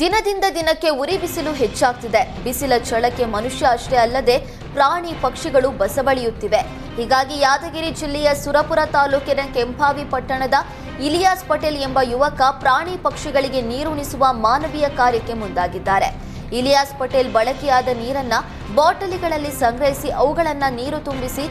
ದಿನದಿಂದ ದಿನಕ್ಕೆ ಉರಿ ಬಿಸಿಲು ಹೆಚ್ಚಾಗ್ತಿದೆ. ಬಿಸಿಲ ಚಳಕ್ಕೆ ಮನುಷ್ಯ ಅಷ್ಟೇ ಅಲ್ಲದೆ ಪ್ರಾಣಿ ಪಕ್ಷಿಗಳು ಬಸವಳಿಯುತ್ತಿವೆ. ಹೀಗಾಗಿ ಯಾದಗಿರಿ ಜಿಲ್ಲೆಯ ಸುರಪುರ ತಾಲೂಕಿನ ಕೆಂಪಾವಿ ಪಟ್ಟಣದ ಇಲಿಯಾಸ್ ಪಟೇಲ್ ಎಂಬ ಯುವಕ ಪ್ರಾಣಿ ಪಕ್ಷಿಗಳಿಗೆ ನೀರುಣಿಸುವ ಮಾನವೀಯ ಕಾರ್ಯಕ್ಕೆ ಮುಂದಾಗಿದ್ದಾರೆ. ಇಲಿಯಾಸ್ ಪಟೇಲ್ ಬಳಕೆಯಾದ ನೀರನ್ನ ಬಾಟಲಿಗಳಲ್ಲಿ ಸಂಗ್ರಹಿಸಿ ಅವುಗಳನ್ನ ನೀರು ತುಂಬಿಸಿ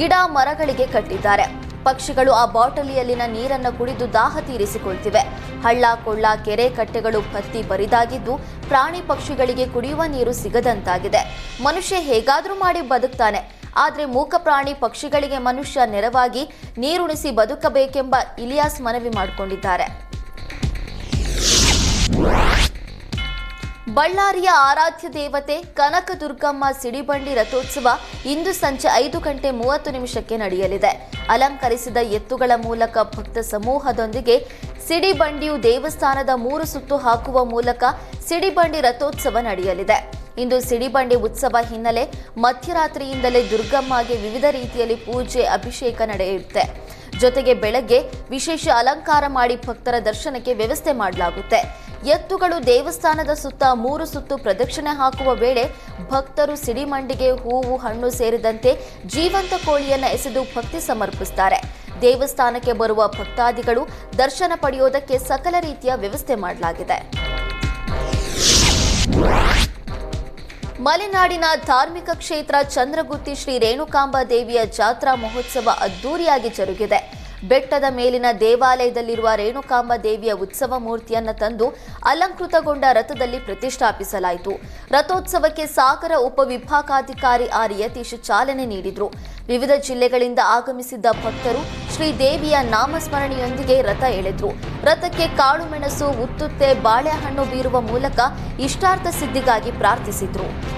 ಗಿಡ ಮರಗಳಿಗೆ ಕಟ್ಟಿದ್ದಾರೆ. ಪಕ್ಷಿಗಳು ಆ ಬಾಟಲಿಯಲ್ಲಿನ ನೀರನ್ನು ಕುಡಿದು ದಾಹ ತೀರಿಸಿಕೊಳ್ತಿವೆ. ಹಳ್ಳ, ಕೊಳ್ಳ, ಕೆರೆ ಕಟ್ಟೆಗಳು ಭತ್ತಿ ಬರಿದಾಗಿದ್ದು ಪ್ರಾಣಿ ಪಕ್ಷಿಗಳಿಗೆ ಕುಡಿಯುವ ನೀರು ಸಿಗದಂತಾಗಿದೆ. ಮನುಷ್ಯ ಹೇಗಾದರೂ ಮಾಡಿ ಬದುಕ್ತಾನೆ. ಆದರೆ ಮೂಕ ಪ್ರಾಣಿ ಪಕ್ಷಿಗಳಿಗೆ ಮನುಷ್ಯ ನೆರವಾಗಿ ನೀರುಣಿಸಿ ಬದುಕಬೇಕೆಂಬ ಇಲಿಯಾಸ್ ಮನವಿ ಮಾಡಿಕೊಂಡಿದ್ದಾರೆ. ಬಳ್ಳಾರಿಯ ಆರಾಧ್ಯ ದೇವತೆ ಕನಕ ದುರ್ಗಮ್ಮ ಸಿಡಿಬಂಡಿ ರಥೋತ್ಸವ ಇಂದು ಸಂಜೆ ಐದು ಗಂಟೆ ಮೂವತ್ತು ನಿಮಿಷಕ್ಕೆ ನಡೆಯಲಿದೆ. ಅಲಂಕರಿಸಿದ ಎತ್ತುಗಳ ಮೂಲಕ ಭಕ್ತ ಸಮೂಹದೊಂದಿಗೆ ಸಿಡಿಬಂಡಿಯು ದೇವಸ್ಥಾನದ ಮೂರು ಸುತ್ತು ಹಾಕುವ ಮೂಲಕ ಸಿಡಿಬಂಡಿ ರಥೋತ್ಸವ ನಡೆಯಲಿದೆ. ಇಂದು ಸಿಡಿಬಂಡಿ ಉತ್ಸವ ಹಿನ್ನೆಲೆ ಮಧ್ಯರಾತ್ರಿಯಿಂದಲೇ ದುರ್ಗಮ್ಮಗೆ ವಿವಿಧ ರೀತಿಯಲ್ಲಿ ಪೂಜೆ, ಅಭಿಷೇಕ ನಡೆಯುತ್ತೆ. ಜೊತೆಗೆ ಬೆಳಗ್ಗೆ ವಿಶೇಷ ಅಲಂಕಾರ ಮಾಡಿ ಭಕ್ತರ ದರ್ಶನಕ್ಕೆ ವ್ಯವಸ್ಥೆ ಮಾಡಲಾಗುತ್ತೆ. ಎತ್ತುಗಳು ದೇವಸ್ಥಾನದ ಸುತ್ತ ಮೂರು ಸುತ್ತು ಪ್ರದಕ್ಷಿಣೆ ಹಾಕುವ ವೇಳೆ ಭಕ್ತರು ಸಿಡಿಮಂಡಿಗೆ ಹೂವು, ಹಣ್ಣು ಸೇರಿದಂತೆ ಜೀವಂತ ಕೋಳಿಯನ್ನು ಎಸೆದು ಭಕ್ತಿ ಸಮರ್ಪಿಸುತ್ತಾರೆ ದೇವಸ್ಥಾನಕ್ಕೆ ಬರುವ ಭಕ್ತಾದಿಗಳು ದರ್ಶನ ಪಡೆಯೋದಕ್ಕೆ ಸಕಲ ರೀತಿಯ ವ್ಯವಸ್ಥೆ ಮಾಡಲಾಗಿದೆ. ಮಲೆನಾಡಿನ ಧಾರ್ಮಿಕ ಕ್ಷೇತ್ರ ಚಂದ್ರಗುತ್ತಿ ಶ್ರೀ ರೇಣುಕಾಂಬ ದೇವಿಯ ಜಾತ್ರಾ ಮಹೋತ್ಸವ ಅದ್ದೂರಿಯಾಗಿ ಜರುಗಿದೆ. ಬೆಟ್ಟದ ಮೇಲಿನ ದೇವಾಲಯದಲ್ಲಿರುವ ರೇಣುಕಾಂಬ ದೇವಿಯ ಉತ್ಸವ ಮೂರ್ತಿಯನ್ನು ತಂದು ಅಲಂಕೃತಗೊಂಡ ರಥದಲ್ಲಿ ಪ್ರತಿಷ್ಠಾಪಿಸಲಾಯಿತು. ರಥೋತ್ಸವಕ್ಕೆ ಸಾಗರ ಉಪವಿಭಾಗಾಧಿಕಾರಿ ಆರ್ ಯತೀಶ್ ಚಾಲನೆ ನೀಡಿದರು. ವಿವಿಧ ಜಿಲ್ಲೆಗಳಿಂದ ಆಗಮಿಸಿದ್ದ ಭಕ್ತರು ಶ್ರೀ ದೇವಿಯ ನಾಮಸ್ಮರಣೆಯೊಂದಿಗೆ ರಥ ಎಳೆದ್ರು. ರಥಕ್ಕೆ ಕಾಳು ಮೆಣಸು, ಉತ್ತುತ್ತೆ, ಬಾಳೆಹಣ್ಣು ಬೀರುವ ಮೂಲಕ ಇಷ್ಟಾರ್ಥ ಸಿದ್ಧಿಗಾಗಿ ಪ್ರಾರ್ಥಿಸಿದ್ರು.